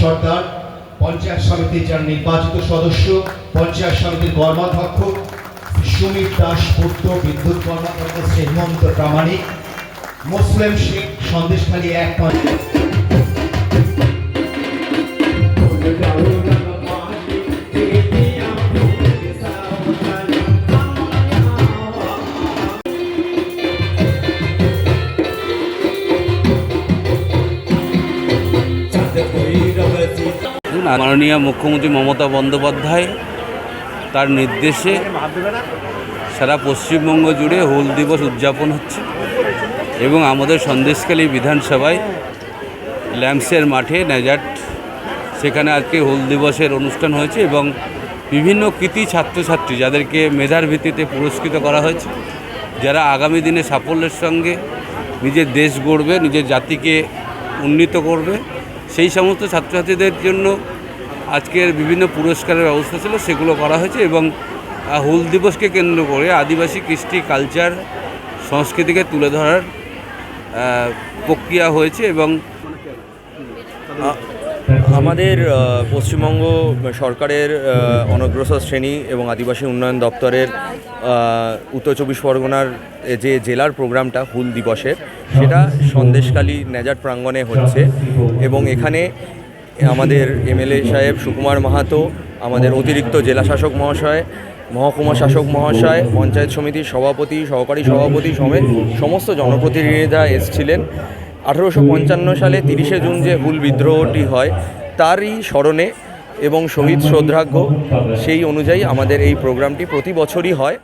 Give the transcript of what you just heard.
সর্দার পঞ্চায়েত সমিতির যার নির্বাচিত সদস্য, পঞ্চায়েত সমিতির কর্মাধ্যক্ষ, সুমিত দাস পুত্র, বিদ্যুৎ কর্মাধ্যক্ষ শ্রী হেমন্ত প্রামাণিক, মুসলিম শেখ সন্দেশখালী এক নয় মাননীয় মুখ্যমন্ত্রী মমতা বন্দ্যোপাধ্যায় তার নির্দেশে সারা পশ্চিমবঙ্গ জুড়ে হুল দিবস উদযাপন হচ্ছে এবং আমাদের সন্দেশকালী বিধানসভায় ল্যাম্পসের মাঠে নেজাট, সেখানে আজকে হুল দিবসের অনুষ্ঠান হয়েছে এবং বিভিন্ন কৃতি ছাত্রছাত্রী যাদেরকে মেধার ভিত্তিতে পুরস্কৃত করা হয়েছে, যারা আগামী দিনে সাফল্যের সঙ্গে নিজের দেশ গড়বে, নিজের জাতিকে উন্নীত করবে। সেই সমস্ত ছাত্রছাত্রীদের জন্য আজকের বিভিন্ন পুরস্কারের ব্যবস্থা ছিল, সেগুলো করা হয়েছে এবং হুল দিবসকে কেন্দ্র করে আদিবাসী কৃষ্টি কালচার সংস্কৃতিকে তুলে ধরার প্রক্রিয়া হয়েছে এবং আমাদের পশ্চিমবঙ্গ সরকারের অনগ্রসর শ্রেণি এবং আদিবাসী উন্নয়ন দপ্তরের উত্তর চব্বিশ পরগনার যে জেলার প্রোগ্রামটা হুল দিবসের সেটা সন্দেশকালী নেজার প্রাঙ্গণে হচ্ছে এবং এখানে আমাদের এমএলএ সাহেব সুকুমার মাহাতো, আমাদের অতিরিক্ত জেলা শাসক মহাশয়, মহকুমা শাসক মহাশয়, পঞ্চায়েত সমিতির সভাপতি, সহকারী সভাপতি সমেত সমস্ত জনপ্রতিনিধিরা এসছিলেন। আঠেরোশো পঞ্চান্ন সালে তিরিশে জুন যে হুল বিদ্রোহটি হয়, তারই স্মরণে এবং শহীদ শ্রদ্ধার্ঘ্য সেই অনুযায়ী আমাদের এই প্রোগ্রামটি প্রতি বছরই হয়।